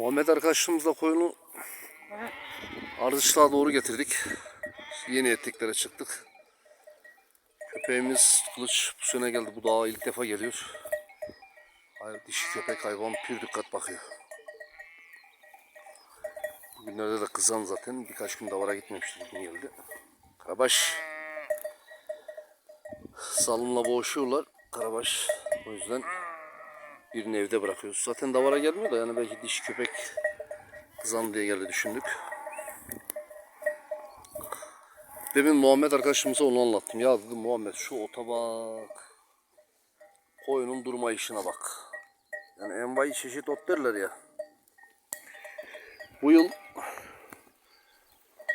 Muhammed arkadaşımızla koyunu Ardışlığa doğru getirdik. Yeni etliklere çıktık. Köpeğimiz Kılıç bu sene geldi. Bu dağa ilk defa geliyor. Dişi köpek hayvan pür dikkat bakıyor. Bugünlerde de kızan zaten. Birkaç gün davara gitmemişti. Bugün geldi. Karabaş. Salımla boğuşuyorlar. Karabaş. O yüzden birini evde bırakıyoruz. Zaten davara gelmiyor da yani belki dişi köpek kızan diye geldi düşündük. Demin Muhammed arkadaşımıza onu anlattım. Ya dedim Muhammed şu ota bak. Koyunun durma işine bak. Yani envai çeşit ot derler ya. Bu yıl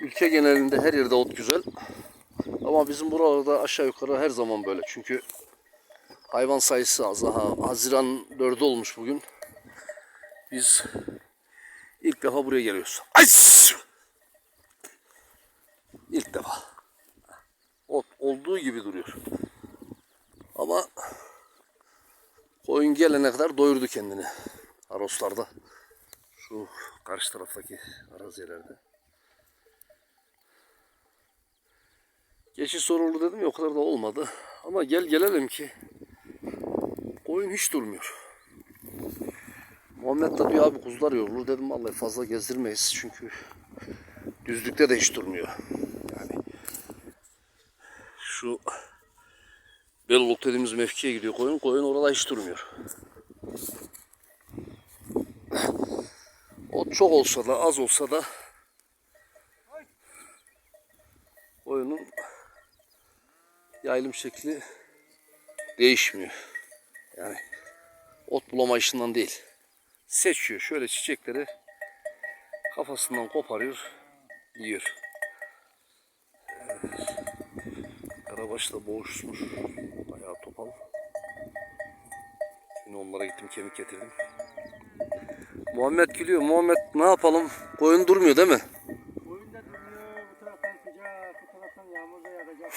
ülke genelinde her yerde ot güzel. Ama bizim buralarda aşağı yukarı her zaman böyle. Çünkü hayvan sayısı az. Daha Haziran 4'ü olmuş bugün. Biz ilk defa buraya geliyoruz. Ay! İlk defa. Ot olduğu gibi duruyor. Ama koyun gelene kadar doyurdu kendini. Aroslarda. Şu karşı taraftaki arazilerde. Geçiş soruldu dedim ya o kadar da olmadı. Ama gel gelelim ki koyun hiç durmuyor. Muhammed de diyor abi kuzular yorulur dedim vallahi fazla gezdirmeyiz çünkü düzlükte de hiç durmuyor. Yani şu Bellok dediğimiz mevkiye gidiyor koyun. Koyun orada hiç durmuyor. O çok olsa da az olsa da koyunun yaylım şekli değişmiyor. Yani ot bulama işinden değil. Seçiyor şöyle çiçekleri kafasından koparıyor, yiyor. Evet. Karabaşla boğuşmuş. Bayağı topal. Şimdi onlara gittim kemik getirdim. Muhammed gülüyor. Muhammed ne yapalım? Koyun durmuyor değil mi? Oyun da durmuyor, bu taraftan sıcak, bu taraftan yağmur da yağacak.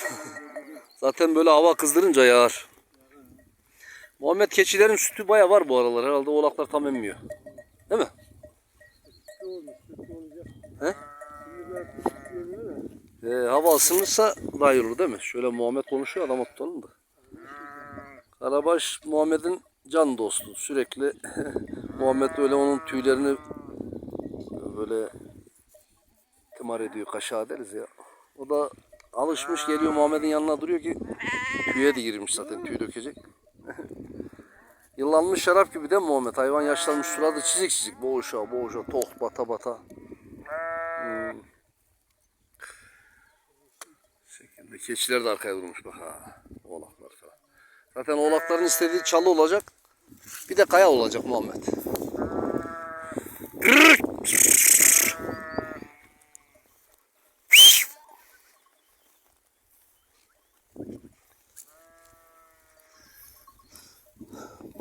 Zaten böyle hava kızdırınca yağar. Muhammed keçilerin sütü baya var bu aralar. Herhalde oğlaklar tam emmiyor. Değil mi? He? Ee, hava ısınırsa daha iyi olur değil mi? Şöyle Muhammed konuşuyor adama tutalım da. Karabaş Muhammed'in can dostu. Sürekli Muhammed öyle onun tüylerini böyle tımar ediyor. Kaşağı deriz ya. O da alışmış geliyor Muhammed'in yanına duruyor ki tüye de girmiş zaten tüy dökecek. Yıllanmış şarap gibi değil mi Muhammed? Hayvan yaşlanmış suradı çizik çizik. Boğuşa boğuşa tok bata bata. Hmm. şekilde. Keçiler de arkaya durmuş bak ha. Oğlaklar falan. Zaten oğlakların istediği çalı olacak. Bir de kaya olacak Muhammed. Gırrrr!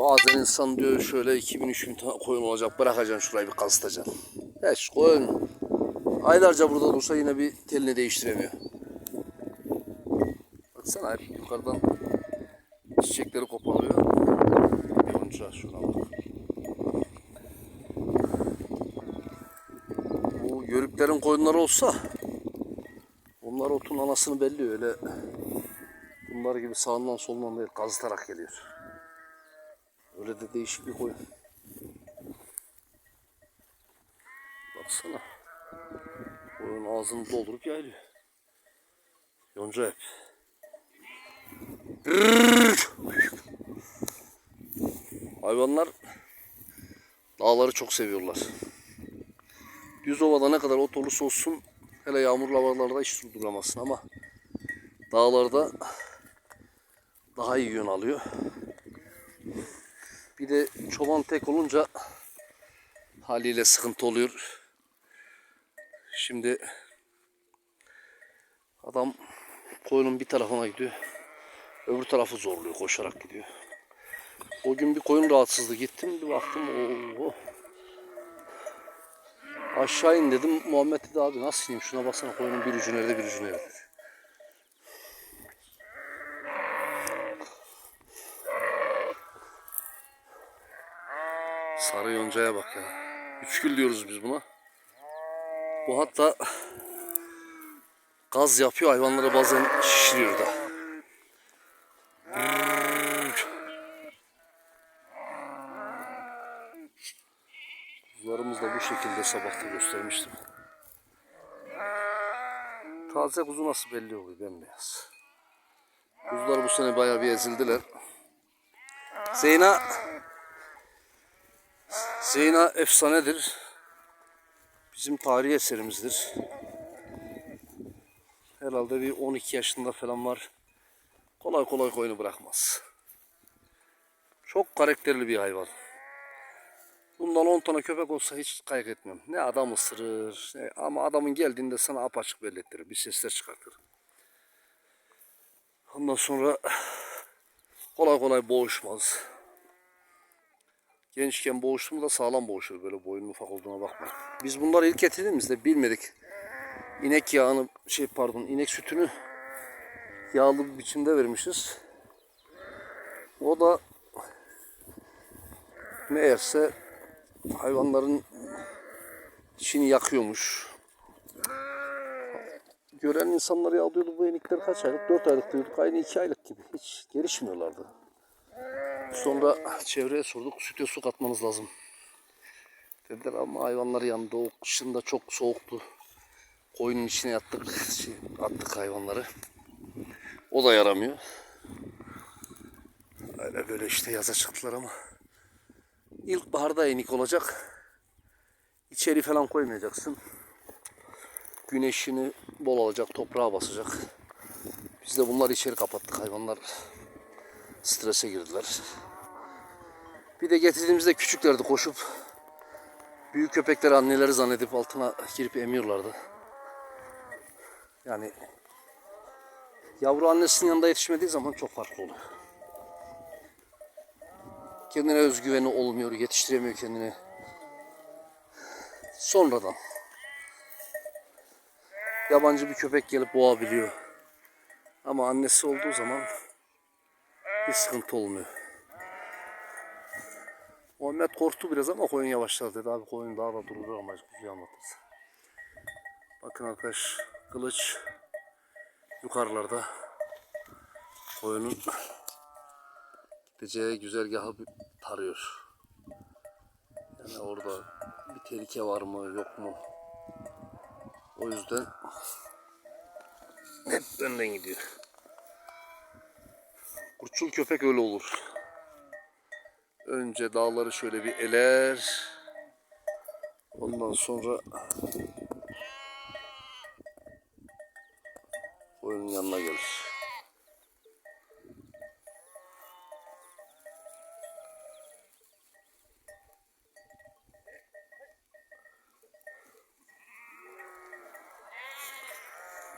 Bazen insan diyor şöyle 2000-3000 tane koyun olacak bırakacaksın şurayı bir kazıtacaksın. Hiç koyun aylarca burada dursa yine bir telini değiştiremiyor. Baksana hep yukarıdan çiçekleri koparıyor. Yonca şuna bak. Bu yörüklerin koyunları olsa onlar otun anasını belliyor öyle. Bunlar gibi sağından solundan değil kazıtarak geliyor. Öyle de değişik bir koyun. Baksana. Koyun ağzını doldurup yayılıyor. Yonca hep. Hayvanlar dağları çok seviyorlar. Düz ovada ne kadar ot olursa olsun hele yağmurlu havalarda hiç durduramazsın ama dağlarda daha iyi yön alıyor. Bir de çoban tek olunca haliyle sıkıntı oluyor. Şimdi adam koyunun bir tarafına gidiyor. Öbür tarafı zorluyor koşarak gidiyor. O gün bir koyun rahatsızlığı gittim bir baktım ooo. Aşağı in dedim Muhammed dedi abi nasıl ineyim şuna baksana koyunun bir ucu nerede bir ucu nerede. Sarı yoncaya bak ya. Üçgül diyoruz biz buna. Bu hatta gaz yapıyor hayvanları bazen şişiriyor da. Kuzularımız da bu şekilde sabahta göstermiştim. Taze kuzu nasıl belli oluyor bembeyaz. Kuzular bu sene bayağı bir ezildiler. Zeyna Zeyna efsanedir. Bizim tarihi eserimizdir. Herhalde bir 12 yaşında falan var. Kolay kolay koyunu bırakmaz. Çok karakterli bir hayvan. Bundan 10 tane köpek olsa hiç kaygı etmem. Ne adam ısırır ne- ama adamın geldiğinde sana apaçık belli ettirir. Bir sesler çıkartır. Ondan sonra kolay kolay boğuşmaz. Gençken boğuştum da sağlam boğuşur böyle boyunun ufak olduğuna bakma. Biz bunları ilk getirdiğimizde bilmedik. İnek yağını şey pardon inek sütünü yağlı bir biçimde vermişiz. O da meğerse hayvanların içini yakıyormuş. Gören insanlar ya bu enikler kaç aylık? 4 aylık diyorduk. Aynı 2 aylık gibi. Hiç gelişmiyorlardı. Sonra çevreye sorduk. Süte su katmanız lazım. Dediler ama hayvanlar yandı. O kışında çok soğuktu. Koyunun içine yattık. Şey, attık hayvanları. O da yaramıyor. Öyle böyle işte yaza çıktılar ama. İlkbaharda enik olacak. İçeri falan koymayacaksın. Güneşini bol alacak, toprağa basacak. Biz de bunları içeri kapattık. Hayvanlar strese girdiler. Bir de getirdiğimizde küçüklerdi koşup büyük köpekleri anneleri zannedip altına girip emiyorlardı. Yani yavru annesinin yanında yetişmediği zaman çok farklı oluyor. Kendine özgüveni olmuyor, yetiştiremiyor kendini. Sonradan yabancı bir köpek gelip boğabiliyor. Ama annesi olduğu zaman bir sıkıntı olmuyor. Muhammed korktu biraz ama koyun yavaşladı dedi. Abi koyun daha da durur ama kuzuyu anlatırız. Bakın arkadaş kılıç yukarılarda koyunun gideceği güzergahı tarıyor. Yani orada bir tehlike var mı yok mu? O yüzden hep önden gidiyor. Kurtçul köpek öyle olur. Önce dağları şöyle bir eler. Ondan sonra koyunun yanına gelir.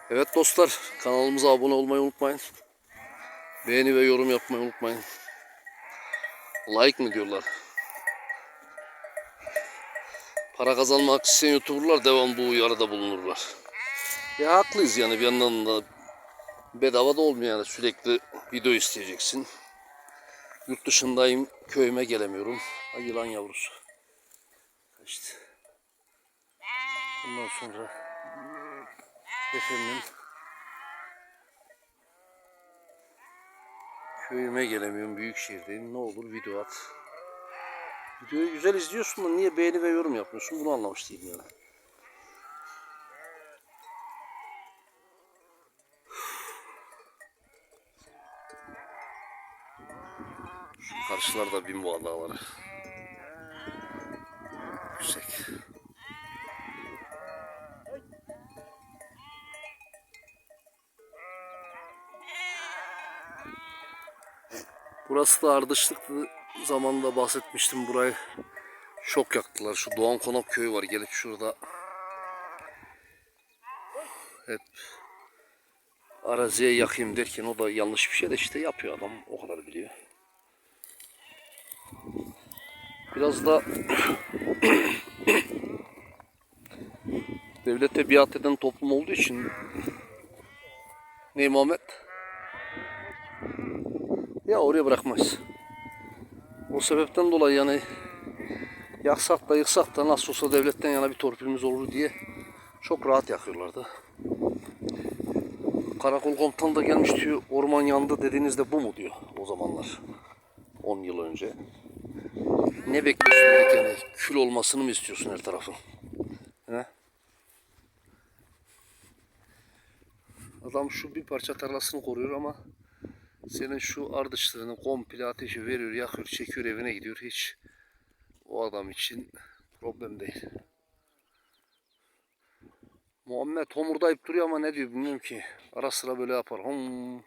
Evet dostlar kanalımıza abone olmayı unutmayın. Beğeni ve yorum yapmayı unutmayın. Like mı diyorlar? Para kazanmak isteyen youtuberlar devam bu uyarıda bulunurlar. Ya haklıyız yani bir yandan da bedava da olmuyor yani sürekli video isteyeceksin. Yurt dışındayım köyüme gelemiyorum. Ay yılan yavrusu. Kaçtı. Ondan sonra efendim köyüme gelemiyorum büyük şehirdeyim. Ne olur video at. Videoyu güzel izliyorsun da niye beğeni ve yorum yapmıyorsun? Bunu anlamış değilim yani. Karşılarda bin boğa dağları yüksek Burası da ardışlıktı. Zamanında bahsetmiştim burayı. Çok yaktılar. Şu Doğan Konak köyü var. Gelip şurada hep araziye yakayım derken o da yanlış bir şey de işte yapıyor adam. O kadar biliyor. Biraz da devlete biat eden toplum olduğu için ne Muhammed? Ya oraya bırakmaz. O sebepten dolayı yani yaksak da yıksak da nasıl olsa devletten yana bir torpilimiz olur diye çok rahat yakıyorlardı. Karakol komutanı da gelmiş diyor orman yandı dediğinizde bu mu diyor o zamanlar. 10 yıl önce. Ne bekliyorsun yani kül olmasını mı istiyorsun her tarafın? He? Adam şu bir parça tarlasını koruyor ama senin şu ardışlarını komple ateşi veriyor, yakıyor, çekiyor evine gidiyor. Hiç o adam için problem değil. Muhammed homurdayıp duruyor ama ne diyor bilmiyorum ki. Ara sıra böyle yapar. Hom